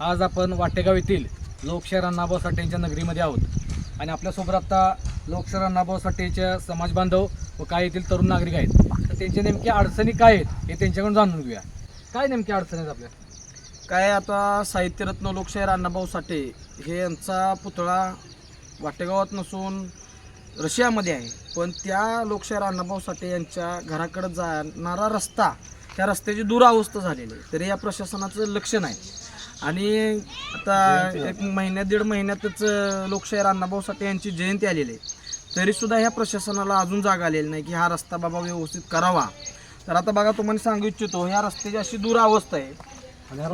आज आपण वाटेगाव येथील लोकशाहीर अण्णाभाऊ साठेंच्या नगरीमध्ये आहोत. आणि आपल्यासोबत आता लोकशाहीर अण्णाभाऊ साठेच्या समाज बांधव व काय येथील तरुण नागरिक आहेत. तर त्यांच्या नेमक्या अडचणी काय आहेत हे त्यांच्याकडून जाणून घेऊया. काय नेमक्या अडचणी आहेत आपल्या? काय आता साहित्यरत्न लोकशाहीर अण्णाभाऊ साठे हे यांचा पुतळा वाटेगावात नसून रशियामध्ये आहे. पण त्या लोकशाहीर अण्णाभाऊ साठे यांच्या घराकडे जाणारा रस्ता त्या रस्त्याची दुरावस्था झालेली आहे. तरी या प्रशासनाचं लक्ष नाही. आणि आता एक महिन्यात दीड महिन्यातच लोकशाहीर अण्णाभाऊ साठे यांची जयंती आलेली आहे. तरीसुद्धा ह्या प्रशासनाला अजून जाग आलेली नाही की हा रस्ता बाबा व्यवस्थित करावा. तर आता बघा तुम्हाला सांगू इच्छितो ह्या रस्त्याची अशी दुरावस्था आहे. आणि हा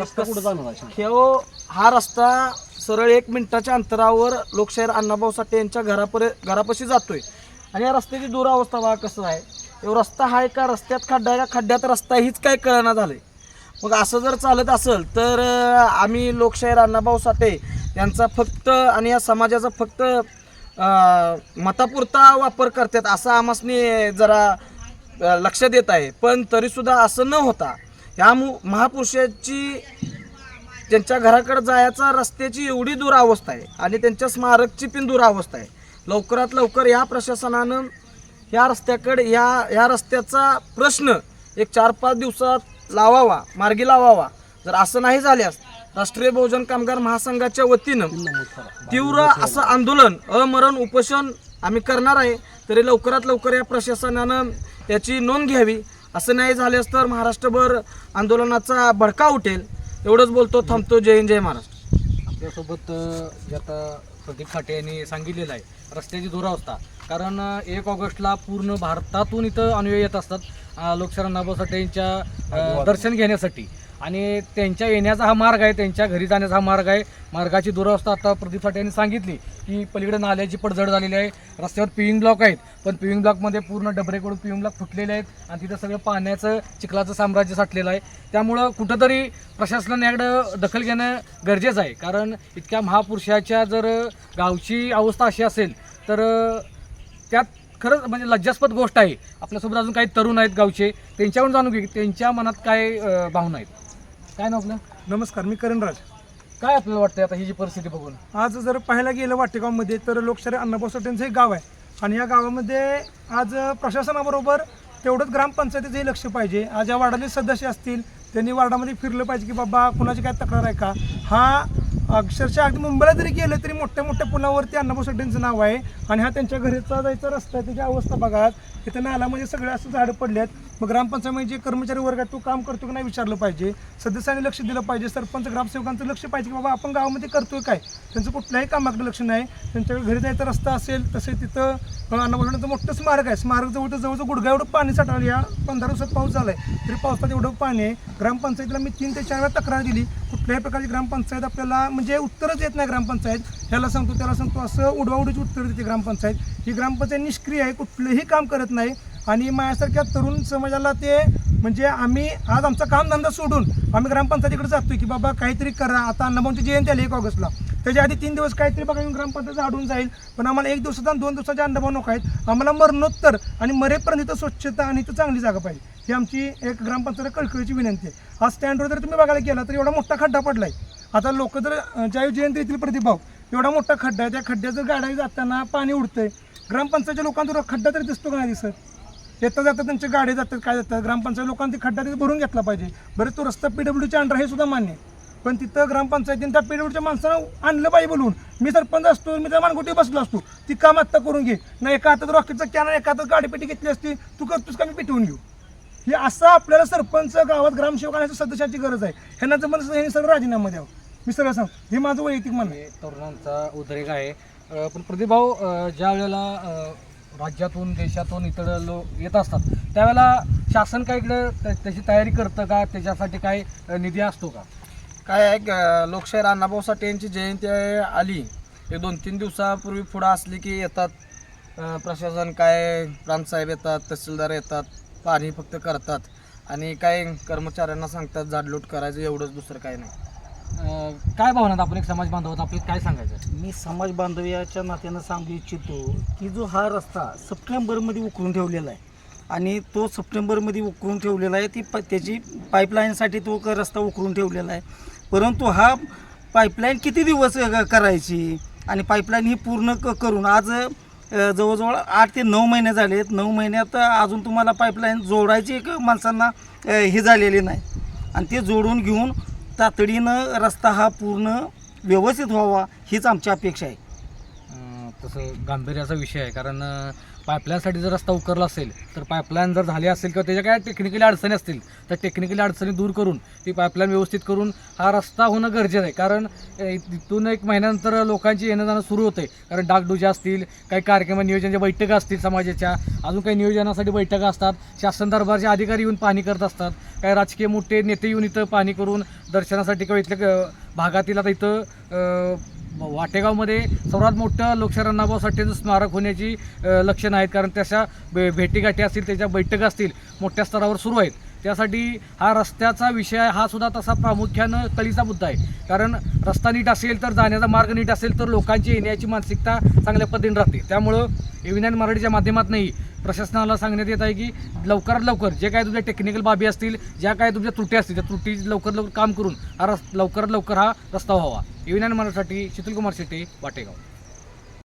रस्ता हा सरळ एक मिनिटाच्या अंतरावर लोकशाहीर अण्णाभाऊ साठे यांच्या घरापर्यंत घरापाशी जातोय. आणि या रस्त्याची दुरावस्था बघा कसं आहे. रस्ता आहे का? रस्त्यात खड्डा आहे का? खड्ड्यात रस्ता हीच काय कळना झालंय. मग असं जर चालत असेल तर आम्ही लोकशाहीर अण्णाभाऊ साठे यांचा फक्त आणि या समाजाचा फक्त मतापुरता वापर करतात असं आम्हासनी जरा लक्ष देत आहे. पण तरीसुद्धा असं न होता ह्या मु महापुरुषाची त्यांच्या घराकडे जायचा रस्त्याची एवढी दुरावस्था आहे आणि त्यांच्या स्मारकची पण दुरावस्था आहे. लवकरात लवकर या प्रशासनानं या रस्त्याकडे या या रस्त्याचा प्रश्न एक चार पाच दिवसात लावावा मार्गी लावावा. जर असं नाही झाल्यास राष्ट्रीय बहुजन कामगार महासंघाच्या वतीनं तीव्र असं आंदोलन अमरण उपोषण आम्ही करणार आहे तरी लवकरात लवकर या प्रशासनानं याची नोंद घ्यावी. असं नाही झाल्यास तर महाराष्ट्रभर आंदोलनाचा भडका उठेल. एवढंच बोलतो थांबतो. जय हिंद जय महाराष्ट्र. आपल्यासोबत ज्या आता प्रदीप खाटे यांनी सांगितलेलं आहे रस्त्याची दुरावस्था. कारण एक ऑगस्टला पूर्ण भारतातून इथं अनुयायी येत असतात लोकशाही अण्णाभाऊ साठे यांच्या दर्शन घेण्यासाठी. आणि त्यांच्या येण्याचा हा मार्ग आहे त्यांच्या घरी जाण्याचा हा मार्ग आहे. मार्गाची दुरावस्था आता प्रदीप साठे यांनी सांगितली की पलीकडे नाल्याची पडझड झालेली आहे रस्त्यावर पिविंग ब्लॉक आहेत. पण पिविंग ब्लॉकमध्ये पूर्ण डबरेकडून पिविंग ब्लॉक फुटलेले आहेत आणि तिथं सगळं पाण्याचं चिखलाचं साम्राज्य साठलेलं आहे. त्यामुळं कुठंतरी प्रशासनाने याकडं दखल घेणं गरजेचं आहे. कारण इतक्या महापुरुषाच्या जर गावची अवस्था अशी असेल तर त्यात खरंच म्हणजे लज्जास्पद गोष्ट आहे. आपल्यासोबत अजून काही तरुण आहेत गावचे त्यांच्याकडून जाणून घे की त्यांच्या मनात काय भावना आहेत. काय ना आपलं? नमस्कार मी करणराज. काय आपल्याला वाटतं आता ही जी परिस्थिती बघून? आज जर पाहायला गेलं वाटेगावमध्ये तर लोकशाही अण्णाभाऊ साठे यांचं एक गाव आहे. आणि या गावामध्ये आज प्रशासनाबरोबर तेवढंच ग्रामपंचायतीचंही लक्ष पाहिजे. आज या वार्डातले सदस्य असतील त्यांनी वार्डामध्ये फिरलं पाहिजे की बाबा कुणाची काय तक्रार आहे का? हा अक्षरशः अगदी मुंबईला जरी गेलं तरी मोठ्या मोठ्या पुलावरती अण्णाभाऊ साठेंचं नाव आहे. आणि हा त्यांच्या घरीचा जायचा रस्ता आहे त्याची अवस्था बघा. इथं म्हणजे सगळे असं झाडं पडले आहेत. मग ग्रामपंचायत जे कर्मचारी वर्ग आहे तो काम करतो की नाही विचारलं पाहिजे. सदस्यांनी लक्ष दिलं पाहिजे. सरपंच ग्रामसेवकांचं लक्ष पाहिजे की बाबा आपण गावामध्ये करतोय काय? त्यांचं कुठल्याही कामाकडे लक्ष नाही. त्यांच्या घरी जायचा रस्ता असेल तसे तिथं अण्णाभाऊचं मोठं स्मारक आहे. स्मारक जवळ जवळजवळ गुडघा एवढं पाणी साठवलं. या पंधरा दिवसात पाऊस झाला आहे तरी पावसात एवढं पाणी आहे. ग्रामपंचायतीला मी तीन ते चार वेळा तक्रार दिली. कुठल्याही प्रकारची ग्रामपंचायत आपल्याला म्हणजे म्हणजे उत्तरच येत नाही ग्रामपंचायत. ह्याला सांगतो त्याला सांगतो असं उडवाउडीची उत्तर देते ग्रामपंचायत. ही ग्रामपंचायत निष्क्रिय आहे कुठलंही काम करत नाही. आणि माझ्यासारख्या तरुण समाजाला ते म्हणजे आम्ही आज आमचा कामधंदा सोडून आम्ही ग्रामपंचायतीकडे जातोय की बाबा काहीतरी करा. आता अण्णाभाऊंची जयंती आली एक ऑगस्टला. त्याच्या आधी तीन दिवस काहीतरी बघा येऊन ग्रामपंचायत आढळून जाईल. पण आम्हाला एक दिवसाचा आणि दोन दिवसाचे अण्णाभाऊ नको आहेत. आम्हाला मरणोत्तर आणि मरेपर्यंत इथं स्वच्छता आणि इथं चांगली जागा पाहिजे. ही आमची एक ग्रामपंचायत कळकळीची विनंती आहे. आज स्टँडवर जर तुम्ही बघायला गेला तर एवढा मोठा खड्डा पडला आहे आता लोक जर जैव जयंती येथील प्रतिभाव. एवढा मोठा खड्डा आहे त्या खड्ड्यात जर गाड्या जाताना पाणी उडतंय. ग्रामपंचायतच्या लोकांचा खड्डा तरी दिसतो का नाही दिसत? येता जाता त्यांच्या गाडी जातात काय जातात? ग्रामपंचायत लोकांनी खड्डा तिथे भरून घेतला पाहिजे. बरं तो रस्ता पीडब्ल्यूच्या अंडर हे सुद्धा मान्य आहे. पण तिथं ग्रामपंचायतीने त्या पीडब्ल्यूच्या माणसानं आणलं पाहिजे बोलून. मी सरपंच असतो मी त्या मानगुटी बसलो असतो. ती काम आत्ता करून घे. नाही एका हातात रॉकेटचा कॅनर एका हातात गाडीपेटी घेतली असती तू करतोस का? मी पिटवून घेऊ. हे असं आपल्याला सरपंच गावात ग्रामसेवकांच्या सदस्याची गरज आहे. ह्यांना जर मला ह्यांनी सगळं राजीनामा द्यावं. मी सगळं सांग हे माझं वैयक्तिक म्हणणं आहे. हे तरुणांचा उद्रेक आहे. अ, पण प्रदीप भाऊ अ, ज्या वेळेला अ, राज्यातून देशातून इतर लोक येत असतात त्यावेळेला शासन काय इकडं त्या- त्याची तयारी करतं का? त्याच्यासाठी काय अ, निधी असतो का? काय आहे ग- लोकशाहीर अण्णाभाऊ साठे यांची जयंती आली. एक दोन तीन दिवसापूर्वी पुढं असली की येतात. अं, प्रशासन काय प्रांतसाहेब येतात तहसीलदार येतात पाणी फक्त करतात. आणि काय कर्मचाऱ्यांना सांगतात झाडलोट करायचं एवढंच दुसरं काय नाही. काय भावना आपण एक समाज बांधव आहोत, आपल्याला काय सांगायचं मी समाज बांधव्याच्या नात्यानं सांगू इच्छितो की जो हा रस्ता सप्टेंबरमध्ये उकरून ठेवलेला आहे. आणि तो सप्टेंबरमध्ये उकरून ठेवलेला आहे ती प त्याची पाईपलाईनसाठी तो क- रस्ता उकरून ठेवलेला आहे. परंतु हा पाईपलाईन किती दिवस करायची? आणि पाईपलाईन ही पूर्ण क करून आज अ, जवळजवळ आठ ते नऊ महिने झाले आहेत. नऊ महिन्यात अजून तुम्हाला पाईपलाईन जोडायची एक माणसांना अ, हे झालेली नाही. आणि ते जोडून घेऊन तातडीनं रस्ता हा पूर्ण व्यवस्थित व्हावा हीच आमची अपेक्षा आहे. तसं गांभीर्याचा विषय आहे. कारण पाईपलाईनसाठी जर रस्ता उकरला असेल तर पाईपलाईन जर झाली असेल किंवा त्याच्या काय टेक्निकली अडचणी असतील तर टेक्निकली अडचणी दूर करून ती पाईपलाईन व्यवस्थित करून हा रस्ता होणं गरजेचं आहे. कारण तिथून एक महिन्यानंतर लोकांची येणं जाणं सुरू होते कारण डागडुजा असतील काही कार्यक्रम नियोजनाच्या बैठका असतील समाजाच्या अजून काही नियोजनासाठी बैठका असतात. शासन दरबारचे अधिकारी येऊन पाहणी करत असतात. काही राजकीय मोठे नेते येऊन इथं पाहणी करून दर्शनासाठी किंवा इथल्या भागातील आता इथं वाटेगावमध्ये सर्वात मोठं लोकशाही अण्णाभाऊ साठेचं स्मारक होण्याची लक्षणं आहेत. कारण त्याच्या भे भेटीगाठी असतील त्याच्या बैठका असतील मोठ्या स्तरावर सुरू आहेत. त्यासाठी हा रस्त्याचा विषय हा सुद्धा तसा प्रामुख्यानं कळीचा मुद्दा आहे. कारण रस्ता नीट असेल तर जाण्याचा मार्ग नीट असेल तर लोकांची येण्याची मानसिकता चांगल्या पद्धतीने राहते. त्यामुळं एविनान मराठीच्या माध्यमातूनही प्रशासनाला सांगण्यात येत आहे की लवकरात लवकर जे काय तुमच्या टेक्निकल बाबी असतील ज्या काय तुमच्या त्रुटी असतील त्या त्रुटी लवकर लवकर काम करून हा रस लवकरात लवकर हा रस्ता व्हावा. एविनान मराठीसाठी शीतलकुमार शेट्टी वाटेगाव.